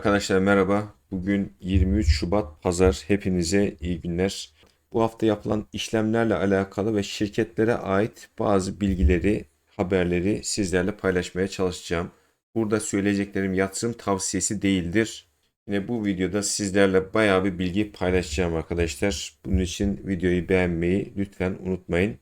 Arkadaşlar merhaba. Bugün 23 Şubat Pazar. Hepinize iyi günler. Bu hafta yapılan işlemlerle alakalı ve şirketlere ait bazı bilgileri, haberleri sizlerle paylaşmaya çalışacağım. Burada söyleyeceklerim yatırım tavsiyesi değildir. Yine bu videoda sizlerle bayağı bir bilgi paylaşacağım arkadaşlar. Bunun için videoyu beğenmeyi lütfen unutmayın.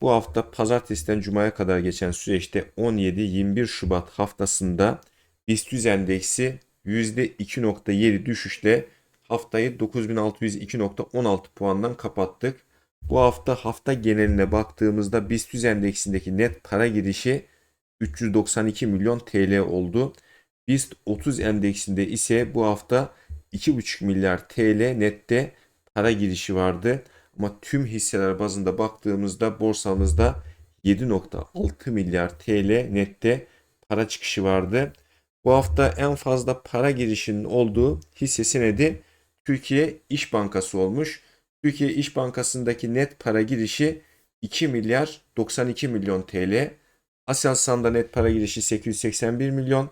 Bu hafta pazartesiden cumaya kadar geçen süreçte 17-21 Şubat haftasında BIST endeksi %2.7 düşüşle haftayı 9602.16 puandan kapattık. Bu hafta hafta geneline baktığımızda BIST endeksindeki net para girişi 392 milyon TL oldu. BIST 30 endeksinde ise bu hafta 2,5 milyar TL nette para girişi vardı. Ama tüm hisseler bazında baktığımızda borsamızda 7.6 milyar TL nette para çıkışı vardı. Bu hafta en fazla para girişinin olduğu hisse senedi Türkiye İş Bankası olmuş. Türkiye İş Bankası'ndaki net para girişi 2 milyar 92 milyon TL. Aselsan'da net para girişi 881 milyon.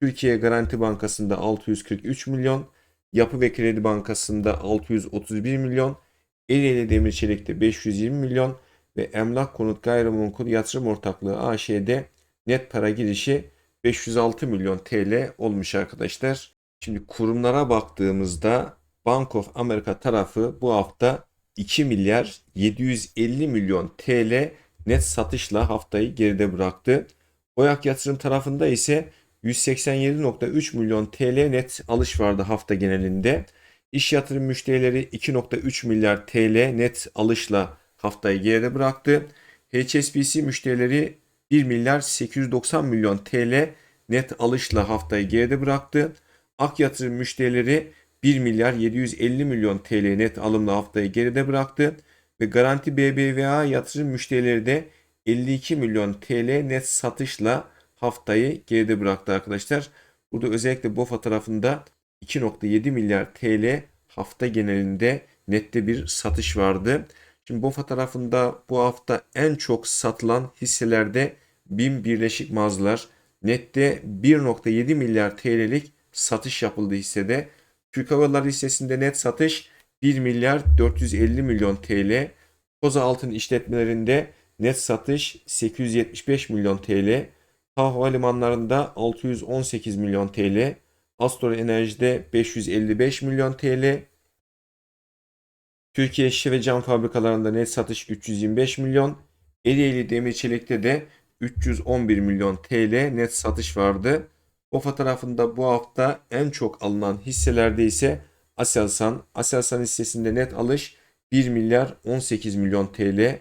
Türkiye Garanti Bankası'nda 643 milyon. Yapı ve Kredi Bankası'nda 631 milyon. Ereğli Demir Çelik'te 520 milyon ve Emlak Konut Gayrimenkul Yatırım Ortaklığı AŞ'de net para girişi 506 milyon TL olmuş arkadaşlar. Şimdi kurumlara baktığımızda Bank of America tarafı bu hafta 2 milyar 750 milyon TL net satışla haftayı geride bıraktı. Oyak Yatırım tarafında ise 187.3 milyon TL net alış vardı hafta genelinde. İş yatırım müşterileri 2.3 milyar TL net alışla haftayı geride bıraktı. HSBC müşterileri 1 milyar 890 milyon TL net alışla haftayı geride bıraktı. Ak yatırım müşterileri 1 milyar 750 milyon TL net alımla haftayı geride bıraktı ve Garanti BBVA yatırım müşterileri de 52 milyon TL net satışla haftayı geride bıraktı arkadaşlar. Burada özellikle BOFA tarafında 2.7 milyar TL hafta genelinde nette bir satış vardı. Şimdi BOFA tarafında bu hafta en çok satılan hisselerde BİM Birleşik Mağazalar nette 1.7 milyar TL'lik satış yapıldı hissede. Türk Hava hissesinde net satış 1 milyar 450 milyon TL. Koza Altın işletmelerinde net satış 875 milyon TL. Havalimanlarında 618 milyon TL. Astor Enerji'de 555 milyon TL. Türkiye Şişe ve Cam Fabrikalarında net satış 325 milyon. Ereğli Demir Çelik'te de 311 milyon TL net satış vardı. OFA tarafında bu hafta en çok alınan hisselerde ise Aselsan. Aselsan hissesinde net alış 1 milyar 18 milyon TL.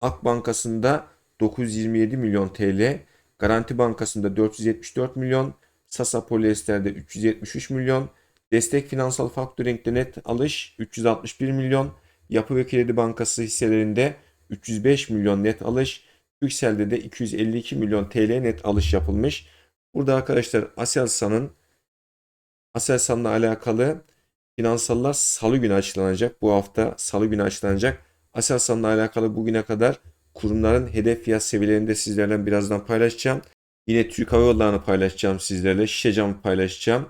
Ak Bankası'nda 927 milyon TL. Garanti Bankası'nda 474 milyon. Sasa Polyester'de 373 milyon. Destek Finansal Faktöring'de net alış 361 milyon. Yapı ve Kredi Bankası hisselerinde 305 milyon net alış. Yüksel'de de 252 milyon TL net alış yapılmış. Burada arkadaşlar Aselsan'ın Aselsan'la alakalı finansallar salı günü açıklanacak. Bu hafta salı günü açıklanacak. Aselsan'la alakalı bugüne kadar kurumların hedef fiyat seviyelerini de sizlerden birazdan paylaşacağım. Yine Türk Hava Yolları'nı paylaşacağım sizlerle. Şişecam'ı paylaşacağım.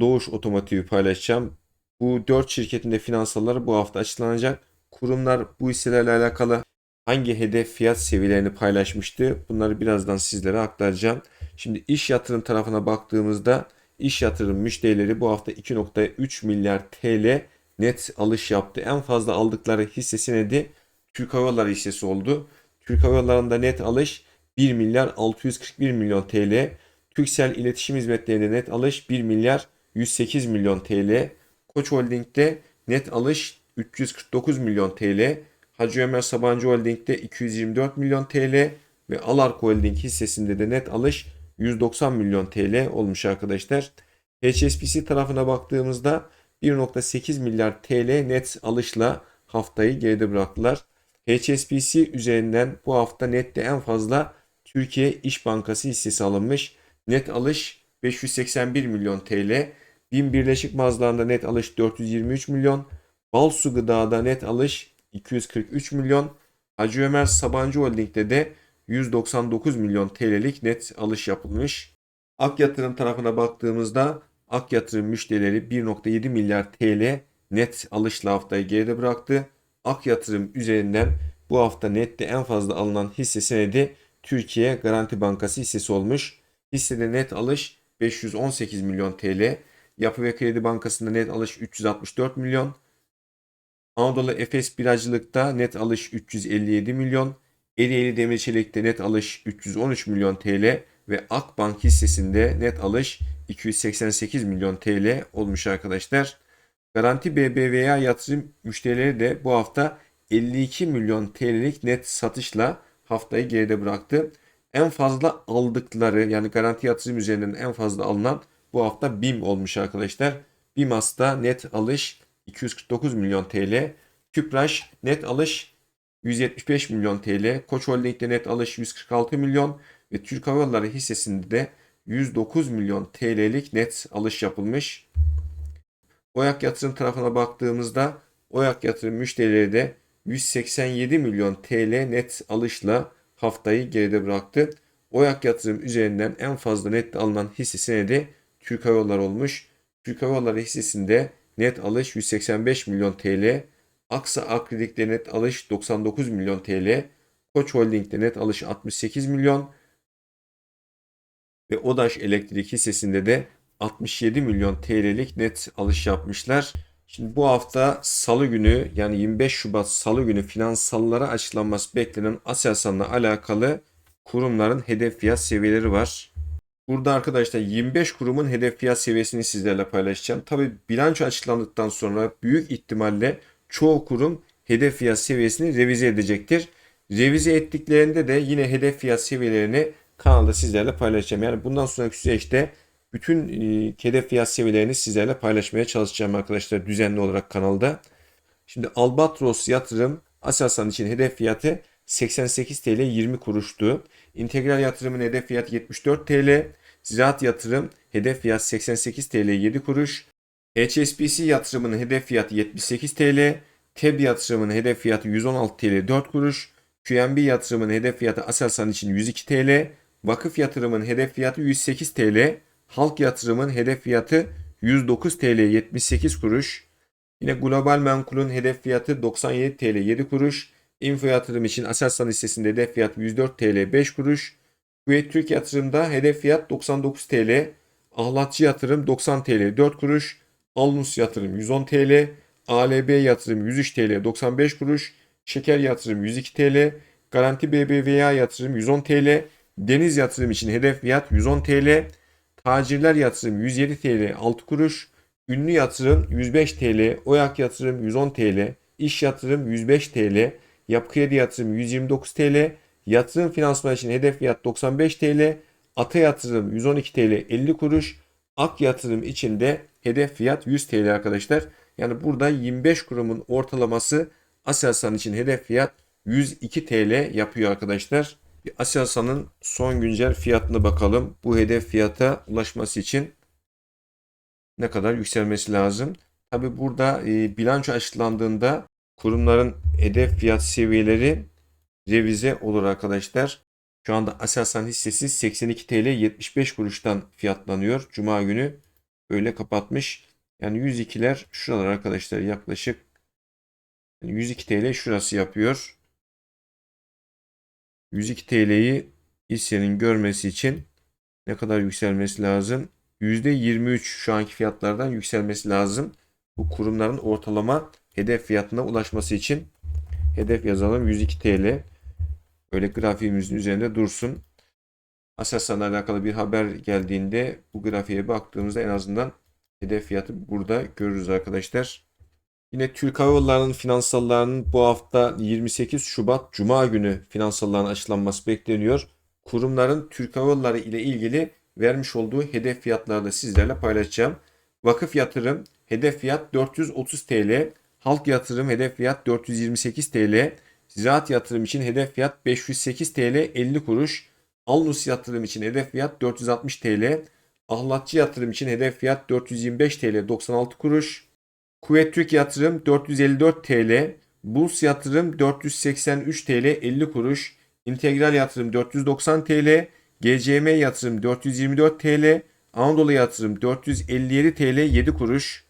Doğuş Otomotiv'i paylaşacağım. Bu 4 şirketin de finansalları bu hafta açıklanacak. Kurumlar bu hisselerle alakalı hangi hedef fiyat seviyelerini paylaşmıştı? Bunları birazdan sizlere aktaracağım. Şimdi iş yatırım tarafına baktığımızda iş yatırım müşterileri bu hafta 2.3 milyar TL net alış yaptı. En fazla aldıkları hisse senedi Türk Hava Yolları hissesi oldu. Türk Hava Yolları'nda net alış 1 milyar 641 milyon TL. Türksel İletişim Hizmetleri'nde net alış 1 milyar 108 milyon TL. Koç Holding'de net alış 349 milyon TL. Hacı Ömer Sabancı Holding'de 224 milyon TL ve Alarko Holding hissesinde de net alış 190 milyon TL olmuş arkadaşlar. HSBC tarafına baktığımızda 1.8 milyar TL net alışla haftayı geride bıraktılar. HSBC üzerinden bu hafta nette en fazla Türkiye İş Bankası hissesi alınmış. Net alış 581 milyon TL. BİM Birleşik Mağazalarında net alış 423 milyon. Balsu Gıda'da net alış 243 milyon. Hacı Ömer Sabancı Holding'de de 199 milyon TL'lik net alış yapılmış. Ak yatırım tarafına baktığımızda Ak Yatırım müşterileri 1.7 milyar TL net alışla haftayı geride bıraktı. Ak Yatırım üzerinden bu hafta nette en fazla alınan hisse senedi Türkiye Garanti Bankası hissesi olmuş. Hissede net alış 518 milyon TL. Yapı ve Kredi Bankası'nda net alış 364 milyon. Anadolu Efes Biracılık'ta net alış 357 milyon. Ereğli Demir Çelik'te net alış 313 milyon TL ve Akbank hissesinde net alış 288 milyon TL olmuş arkadaşlar. Garanti BBVA yatırım müşterileri de bu hafta 52 milyon TL'lik net satışla haftayı geride bıraktı. En fazla aldıkları yani garanti yatırım üzerinden en fazla alınan bu hafta BİM olmuş arkadaşlar. BİMAS'ta net alış 249 milyon TL. Tüpraş net alış 175 milyon TL. Koç Holding'de net alış 146 milyon ve Türk Hava Yolları hissesinde de 109 milyon TL'lik net alış yapılmış. Oyak yatırım tarafına baktığımızda Oyak yatırım müşterileri de 187 milyon TL net alışla haftayı geride bıraktı. Oyak yatırım üzerinden en fazla net alınan hisse senedi Türk Hava Yolları olmuş. Türk Hava Yolları hissesinde net alış 185 milyon TL. Aksa Akredik'te net alış 99 milyon TL. Koç Holding'de net alış 68 milyon. Ve Odaş Elektrik hissesinde de 67 milyon TL'lik net alış yapmışlar. Şimdi bu hafta Salı günü yani 25 Şubat Salı günü finansallara açıklanması beklenen Aselsan'la alakalı kurumların hedef fiyat seviyeleri var. Burada arkadaşlar 25 kurumun hedef fiyat seviyesini sizlerle paylaşacağım. Tabi bilanço açıklandıktan sonra büyük ihtimalle çoğu kurum hedef fiyat seviyesini revize edecektir. Revize ettiklerinde de yine hedef fiyat seviyelerini kanalda sizlerle paylaşacağım. Yani bundan sonraki süreçte bütün e, hedef fiyat seviyelerini sizlerle paylaşmaya çalışacağım arkadaşlar düzenli olarak kanalda. Şimdi Albatros yatırım Aselsan için hedef fiyatı 88 TL 20 kuruştu. İntegral yatırımın hedef fiyatı 74 TL. Ziraat yatırım hedef fiyat 88 TL 7 kuruş. HSBC yatırımının hedef fiyatı 78 TL. TEB yatırımının hedef fiyatı 116 TL 4 kuruş. QNB yatırımının hedef fiyatı Aselsan için 102 TL. Vakıf yatırımının hedef fiyatı 108 TL. Halk yatırımın hedef fiyatı 109 TL 78 kuruş. Yine global menkulun hedef fiyatı 97 TL 7 kuruş. Info yatırım için Aselsan hissesinde hedef fiyat 104 TL 5 kuruş. Kuveyt Türk yatırımda hedef fiyat 99 TL. Ahlatçı yatırım 90 TL 4 kuruş. Alnus yatırım 110 TL. ALB yatırım 103 TL 95 kuruş. Şeker yatırım 102 TL. Garanti BBVA yatırım 110 TL. Deniz yatırım için hedef fiyat 110 TL. Tacirler yatırım 107 TL 6 kuruş. Ünlü yatırım 105 TL. Oyak yatırım 110 TL. İş yatırım 105 TL. Yapı kredi yatırım 129 TL. Yatırım finansman için hedef fiyat 95 TL. Ata yatırım 112 TL 50 kuruş. Ak yatırım için de hedef fiyat 100 TL arkadaşlar. Yani burada 25 kurumun ortalaması Aselsan için hedef fiyat 102 TL yapıyor arkadaşlar. Aselsan'ın son güncel fiyatına bakalım. Bu hedef fiyata ulaşması için ne kadar yükselmesi lazım? Tabi burada e, bilanço açıklandığında kurumların hedef fiyat seviyeleri revize olur arkadaşlar. Şu anda Aselsan hissesi 82 TL 75 kuruştan fiyatlanıyor. Cuma günü öyle kapatmış. Yani 102'ler şuralar arkadaşlar yaklaşık 102 TL şurası yapıyor. 102 TL'yi hissenin görmesi için ne kadar yükselmesi lazım? %23 şu anki fiyatlardan yükselmesi lazım. Bu kurumların ortalama hedef fiyatına ulaşması için hedef yazalım 102 TL. Öyle grafiğimizin üzerinde dursun. Aselsan'la alakalı bir haber geldiğinde bu grafiğe baktığımızda en azından hedef fiyatı burada görürüz arkadaşlar. Yine Türk Hava Yolları'nın finansallarının bu hafta 28 Şubat Cuma günü finansalların açıklanması bekleniyor. Kurumların Türk Hava Yolları ile ilgili vermiş olduğu hedef fiyatları da sizlerle paylaşacağım. Vakıf yatırım hedef fiyat 430 TL. Halk yatırım hedef fiyat 428 TL. Ziraat yatırım için hedef fiyat 508 TL 50 kuruş. Alnus yatırım için hedef fiyat 460 TL. Ahlatçı yatırım için hedef fiyat 425 TL 96 kuruş. Kuvvet Türk yatırım 454 TL. Burs yatırım 483 TL 50 kuruş. İntegral yatırım 490 TL. GCM yatırım 424 TL. Anadolu Yatırım 457 TL 7 kuruş.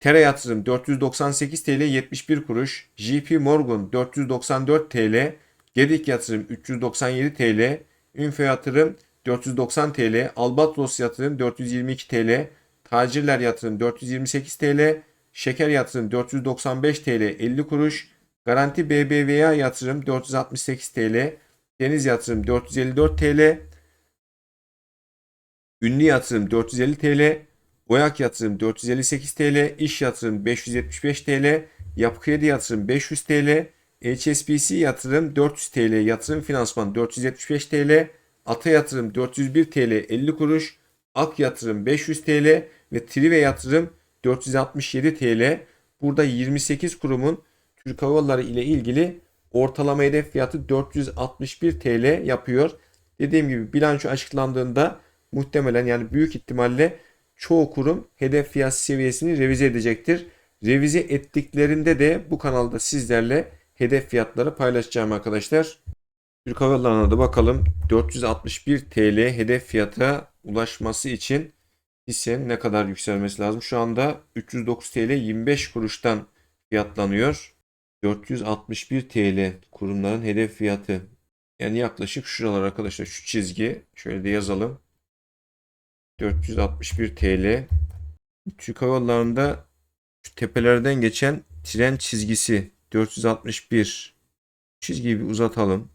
Tera Yatırım 498 TL 71 kuruş. JP Morgan 494 TL. Gedik Yatırım 397 TL. Ünfe Yatırım 490 TL. Albatros Yatırım 422 TL. Tacirler Yatırım 428 TL. Şeker Yatırım 495 TL 50 kuruş. Garanti BBVA Yatırım 468 TL. Deniz Yatırım 454 TL. Ünlü Yatırım 450 TL. Oyak Yatırım 458 TL. İş Yatırım 575 TL. Yapı Kredi Yatırım 500 TL. HSBC Yatırım 400 TL. Yatırım Finansman 475 TL. Ata Yatırım 401 TL 50 kuruş. Ak Yatırım 500 TL ve Trive Yatırım 467 TL. Burada 28 kurumun Türk Hava Yolları ile ilgili ortalama hedef fiyatı 461 TL yapıyor. Dediğim gibi bilanço açıklandığında muhtemelen yani büyük ihtimalle çoğu kurum hedef fiyat seviyesini revize edecektir. Revize ettiklerinde de bu kanalda sizlerle hedef fiyatları paylaşacağım arkadaşlar. Türk Hava Yolları'na da bakalım 461 TL hedef fiyata ulaşması için hissenin ne kadar yükselmesi lazım? Şu anda 309 TL 25 kuruştan fiyatlanıyor. 461 TL kurumların hedef fiyatı. Yani yaklaşık şuralar arkadaşlar şu çizgi şöyle de yazalım. 461 TL. Türk Hava Yolları'nda tepelerden geçen tren çizgisi 461 çizgiyi bir uzatalım.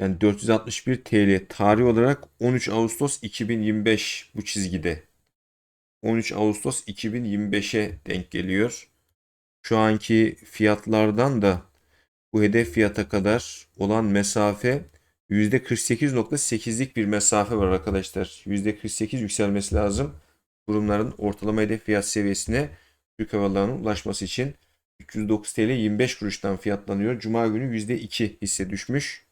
Yani 461 TL tarih olarak 13 Ağustos 2025 bu çizgide. 13 Ağustos 2025'e denk geliyor. Şu anki fiyatlardan da bu hedef fiyata kadar olan mesafe %48.8'lik bir mesafe var arkadaşlar. %48 yükselmesi lazım. Kurumların ortalama hedef fiyat seviyesine Türk Hava ulaşması için 309 TL 25 kuruştan fiyatlanıyor. Cuma günü %2 hisse düşmüş.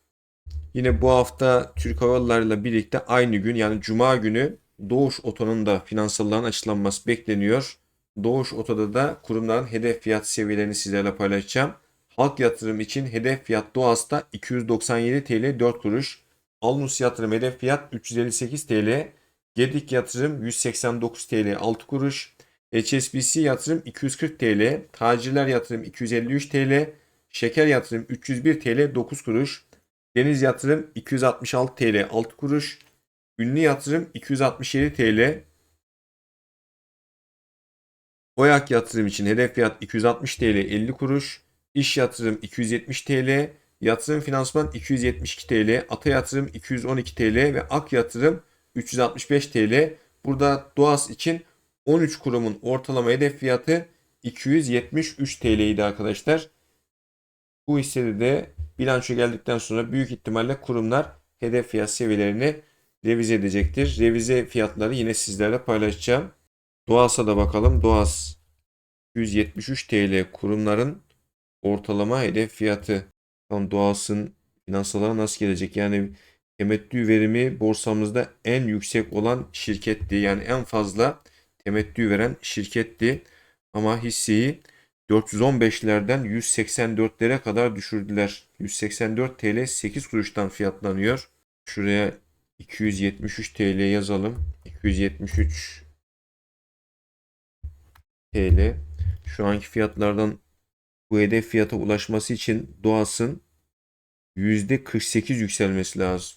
Yine bu hafta Türk Hava Yolları ile birlikte aynı gün yani Cuma günü Doğuş Oto'nun da finansalların açıklanması bekleniyor. Doğuş Oto'da da kurumların hedef fiyat seviyelerini sizlerle paylaşacağım. Halk yatırım için hedef fiyat Doğas'ta 297 TL 4 kuruş. Alnus yatırım hedef fiyat 358 TL. Gedik yatırım 189 TL 6 kuruş. HSBC yatırım 240 TL. Tacirler yatırım 253 TL. Şeker yatırım 301 TL 9 kuruş. Deniz yatırım 266 TL 6 kuruş. Ünlü yatırım 267 TL. Oyak yatırım için hedef fiyat 260 TL 50 kuruş. İş yatırım 270 TL. Yatırım finansman 272 TL. Ata yatırım 212 TL ve Ak yatırım 365 TL. Burada Doğas için 13 kurumun ortalama hedef fiyatı 273 TL idi arkadaşlar. Bu hissede de bilanço geldikten sonra büyük ihtimalle kurumlar hedef fiyat seviyelerini revize edecektir. Revize fiyatları yine sizlerle paylaşacağım. Doğas'a da bakalım. Doğas 173 TL kurumların ortalama hedef fiyatı. Tam Doğas'ın finansalara nasıl gelecek? Yani temettü verimi borsamızda en yüksek olan şirketti. Yani en fazla temettü veren şirketti. Ama hisseyi 415'lerden 184'lere kadar düşürdüler. 184 TL 8 kuruştan fiyatlanıyor. Şuraya 273 TL yazalım. 273 TL. Şu anki fiyatlardan bu hedef fiyata ulaşması için Doğas'ın %48 yükselmesi lazım.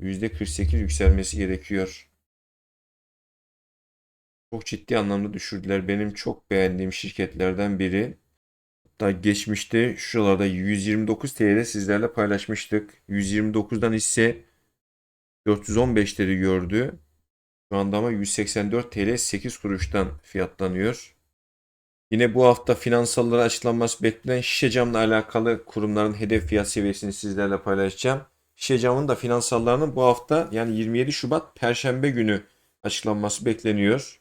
%48 yükselmesi gerekiyor. Çok ciddi anlamda düşürdüler. Benim çok beğendiğim şirketlerden biri. Hatta geçmişte şuralarda 129 TL'de sizlerle paylaşmıştık. 129'dan ise 415'leri gördü. Şu anda ama 184 TL 8 kuruştan fiyatlanıyor. Yine bu hafta finansallara açıklanması beklenen şişe camla alakalı kurumların hedef fiyat seviyesini sizlerle paylaşacağım. Şişe camın da finansallarının bu hafta yani 27 Şubat Perşembe günü açıklanması bekleniyor.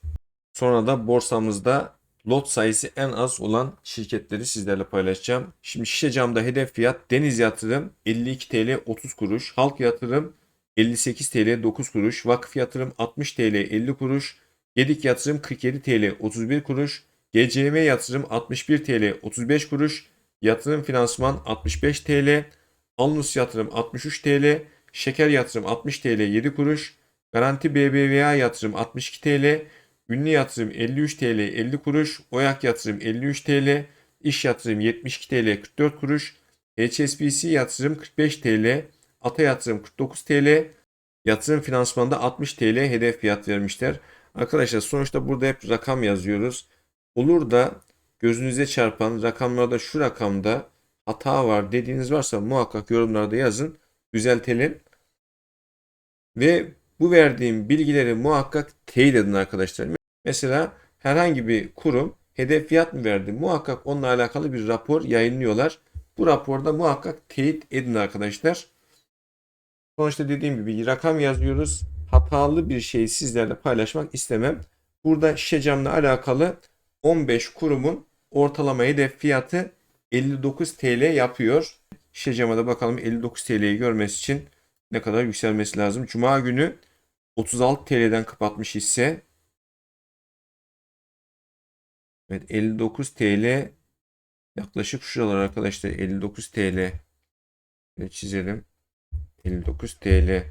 Sonra da borsamızda lot sayısı en az olan şirketleri sizlerle paylaşacağım. Şimdi şişe camda hedef fiyat Deniz Yatırım 52 TL 30 kuruş, Halk Yatırım 58 TL 9 kuruş, Vakıf Yatırım 60 TL 50 kuruş, Gedik Yatırım 47 TL 31 kuruş, GCM Yatırım 61 TL 35 kuruş, Yatırım Finansman 65 TL, Alnus Yatırım 63 TL, Şeker Yatırım 60 TL 7 kuruş, Garanti BBVA yatırım 62 TL. Ünlü yatırım 53 TL 50 kuruş. Oyak yatırım 53 TL. İş yatırım 72 TL 44 kuruş. HSBC yatırım 45 TL. Ata yatırım 49 TL. Yatırım finansmanda 60 TL hedef fiyat vermişler. Arkadaşlar sonuçta burada hep rakam yazıyoruz. Olur da gözünüze çarpan rakamlarda şu rakamda hata var dediğiniz varsa muhakkak yorumlarda yazın. Düzeltelim. Ve bu verdiğim bilgileri muhakkak teyit edin arkadaşlar. Mesela herhangi bir kurum hedef fiyat mı verdi? Muhakkak onunla alakalı bir rapor yayınlıyorlar. Bu raporda muhakkak teyit edin arkadaşlar. Sonuçta dediğim gibi rakam yazıyoruz. Hatalı bir şeyi sizlerle paylaşmak istemem. Burada Şişecam'la alakalı 15 kurumun ortalama hedef fiyatı 59 TL yapıyor. Şişecam'a da bakalım 59 TL'yi görmesi için ne kadar yükselmesi lazım. Cuma günü 36 TL'den kapatmış hisse. Evet 59 TL yaklaşık şuralar arkadaşlar 59 TL. Evet, çizelim. 59 TL.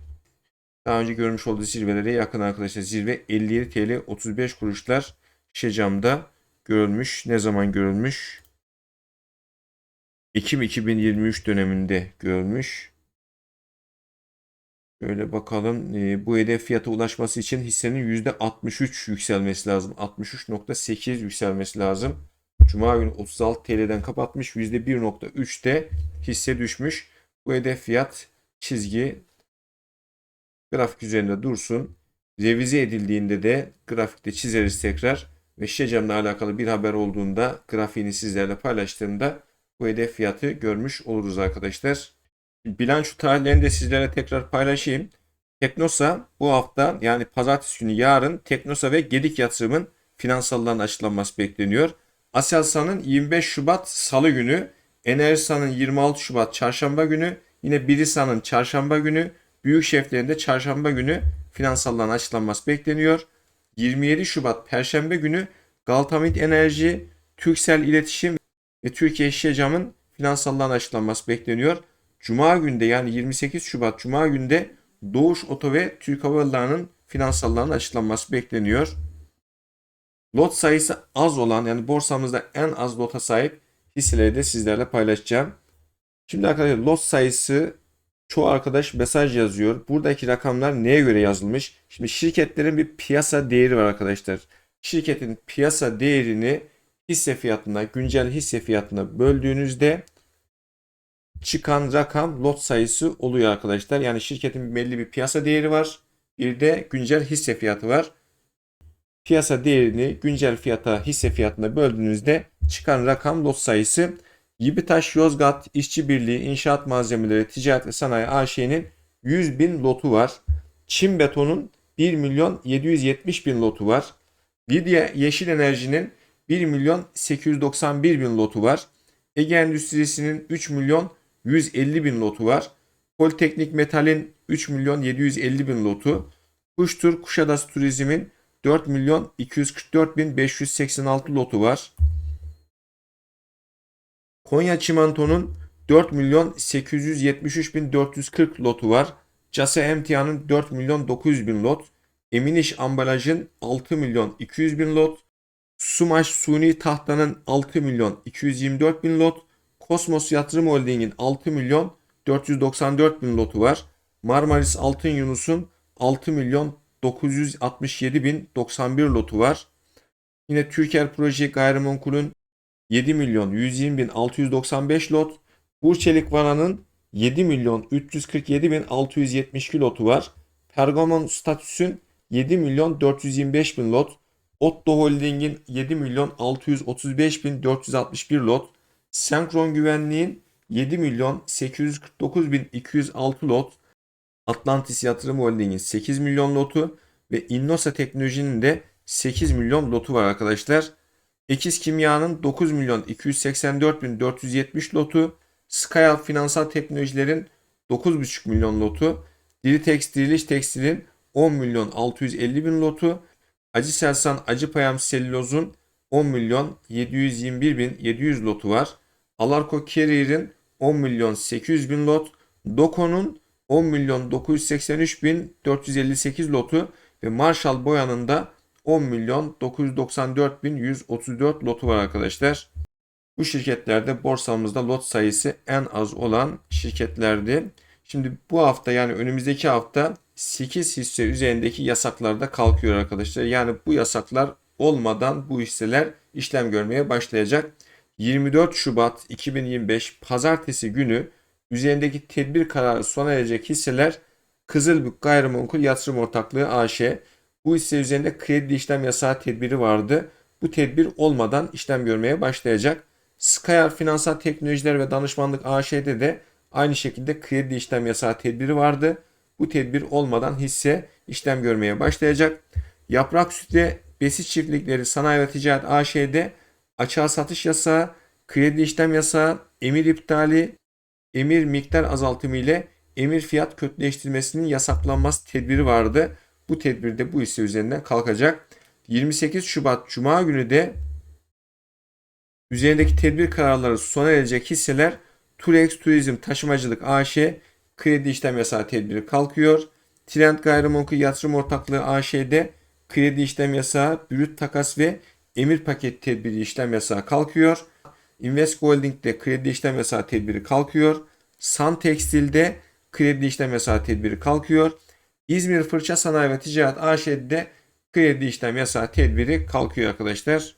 Daha önce görmüş olduğu zirvelere yakın arkadaşlar. Zirve 57 TL 35 kuruşlar Şişecam'da görülmüş. Ne zaman görülmüş? Ekim 2023 döneminde görülmüş. Şöyle bakalım. E, bu hedef fiyata ulaşması için hissenin %63 yükselmesi lazım. 63.8 yükselmesi lazım. Cuma günü 36 TL'den kapatmış. %1.3'te hisse düşmüş. Bu hedef fiyat çizgi grafik üzerinde dursun. Revize edildiğinde de grafikte çizeriz tekrar. Ve Şişecam'la alakalı bir haber olduğunda grafiğini sizlerle paylaştığımda bu hedef fiyatı görmüş oluruz arkadaşlar. Bilanço tarihlerini de sizlere tekrar paylaşayım. Teknosa bu hafta yani pazartesi günü yarın Teknosa ve Gedik yatırımın finansallarının açıklanması bekleniyor. Aselsan'ın 25 Şubat Salı günü, Enerjisa'nın 26 Şubat Çarşamba günü, yine Birisa'nın Çarşamba günü, Büyük Şeflerin de Çarşamba günü finansalların açıklanması bekleniyor. 27 Şubat Perşembe günü Galtamit Enerji, Türksel İletişim ve Türkiye Şişecam'ın finansalların açıklanması bekleniyor. Cuma günde yani 28 Şubat Cuma günde Doğuş Oto ve Türk Hava Yolları'nın finansallarının açıklanması bekleniyor. Lot sayısı az olan yani borsamızda en az lota sahip hisseleri de sizlerle paylaşacağım. Şimdi arkadaşlar lot sayısı çoğu arkadaş mesaj yazıyor. Buradaki rakamlar neye göre yazılmış? Şimdi şirketlerin bir piyasa değeri var arkadaşlar. Şirketin piyasa değerini hisse fiyatına, güncel hisse fiyatına böldüğünüzde çıkan rakam lot sayısı oluyor arkadaşlar. Yani şirketin belli bir piyasa değeri var. Bir de güncel hisse fiyatı var. Piyasa değerini güncel fiyata hisse fiyatına böldüğünüzde çıkan rakam lot sayısı. Yibitaş Yozgat İşçi Birliği İnşaat Malzemeleri Ticaret ve Sanayi AŞ'nin 100 bin lotu var. Çin Beton'un 1 milyon 770 bin lotu var. Lidya Yeşil Enerji'nin 1 milyon 891 bin lotu var. Ege Endüstrisi'nin 3 milyon 150 bin lotu var. Politeknik Metal'in 3 milyon 750 bin lotu. Kuştur Kuşadası Turizm'in 4 milyon 244 bin 586 lotu var. Konya Çimento'nun 4 milyon 873 bin 440 lotu var. Case Emtia'nın 4 milyon 900 bin lot. Eminiş Ambalaj'ın 6 milyon 200 bin lot. Sumaş Suni Tahta'nın 6 milyon 224 bin lot. Kosmos Yatırım Holding'in 6 milyon 494 bin lotu var. Marmaris Altın Yunus'un 6 milyon 967 bin 91 lotu var. Yine Türker Proje Gayrimenkul'ün 7 milyon 120 bin 695 lot. Burçelik Vana'nın 7 milyon 347 bin 672 lotu var. Pergamon Statüs'ün 7 milyon 425 bin lot. Otto Holding'in 7 milyon 635 bin 461 lot. Senkron Güvenliğin 7 milyon 849 bin 206 lot. Atlantis Yatırım Holding'in 8 milyon lotu ve Innosa Teknoloji'nin de 8 milyon lotu var arkadaşlar. Ekiz Kimya'nın 9 milyon 284 bin 470 lotu, Skyal Finansal Teknolojilerin 9,5 milyon lotu, Diritex Diriliş Tekstil'in 10 milyon 650 bin lotu, Acı Selsan Acı Payam Selüloz'un 10 milyon 721 bin 700 lotu var. Alarko Carrier'in 10 milyon 800 bin lot, Doko'nun 10 milyon 983 bin 458 lotu ve Marshall Boya'nın da 10 milyon 994 bin 134 lotu var arkadaşlar. Bu şirketlerde borsamızda lot sayısı en az olan şirketlerdi. Şimdi bu hafta yani önümüzdeki hafta 8 hisse üzerindeki yasaklar da kalkıyor arkadaşlar. Yani bu yasaklar olmadan bu hisseler işlem görmeye başlayacak. 24 Şubat 2025 Pazartesi günü üzerindeki tedbir kararı sona erecek hisseler Kızılbük Gayrimenkul Yatırım Ortaklığı AŞ. Bu hisse üzerinde kredi işlem yasağı tedbiri vardı. Bu tedbir olmadan işlem görmeye başlayacak. Skyar Finansal Teknolojiler ve Danışmanlık AŞ'de de aynı şekilde kredi işlem yasağı tedbiri vardı. Bu tedbir olmadan hisse işlem görmeye başlayacak. Yaprak Sütle Besiz Çiftlikleri Sanayi ve Ticaret AŞ'de açığa satış yasağı, kredi işlem yasağı, emir iptali, emir miktar azaltımı ile emir fiyat kötüleştirmesinin yasaklanması tedbiri vardı. Bu tedbir de bu hisse üzerinden kalkacak. 28 Şubat Cuma günü de üzerindeki tedbir kararları sona erecek hisseler Turex Turizm Taşımacılık AŞ kredi işlem yasağı tedbiri kalkıyor. Trend Gayrimenkul Yatırım Ortaklığı AŞ'de kredi işlem yasağı, brüt takas ve emir paket tedbiri işlem yasağı kalkıyor. Invest Holding'de kredi işlem yasağı tedbiri kalkıyor. San Tekstil'de kredi işlem yasağı tedbiri kalkıyor. İzmir Fırça Sanayi ve Ticaret AŞ'de kredi işlem yasağı tedbiri kalkıyor arkadaşlar.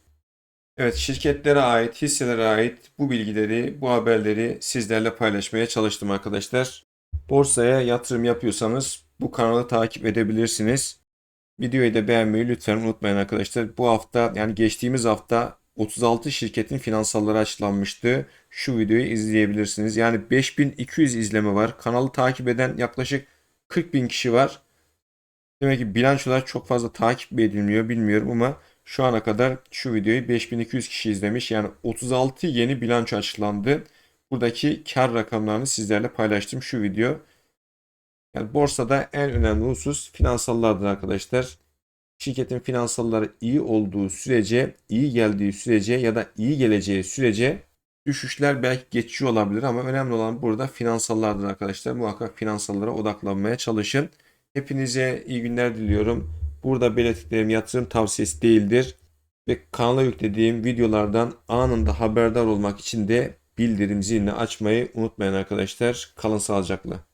Evet şirketlere ait, hisselere ait bu bilgileri, bu haberleri sizlerle paylaşmaya çalıştım arkadaşlar. Borsaya yatırım yapıyorsanız bu kanalı takip edebilirsiniz. Videoyu da beğenmeyi lütfen unutmayın arkadaşlar. Bu hafta yani geçtiğimiz hafta 36 şirketin finansalları açıklanmıştı. Şu videoyu izleyebilirsiniz. Yani 5200 izleme var. Kanalı takip eden yaklaşık 40 bin kişi var. Demek ki bilançolar çok fazla takip edilmiyor bilmiyorum ama şu ana kadar şu videoyu 5200 kişi izlemiş. Yani 36 yeni bilanço açıklandı. Buradaki kar rakamlarını sizlerle paylaştım şu video. Yani borsada en önemli husus finansallardır arkadaşlar. Şirketin finansalları iyi olduğu sürece, iyi geldiği sürece ya da iyi geleceği sürece düşüşler belki geçiyor olabilir ama önemli olan burada finansallardır arkadaşlar. Muhakkak finansallara odaklanmaya çalışın. Hepinize iyi günler diliyorum. Burada belirttiklerim yatırım tavsiyesi değildir. Ve kanala yüklediğim videolardan anında haberdar olmak için de bildirim zilini açmayı unutmayın arkadaşlar. Kalın sağlıcakla.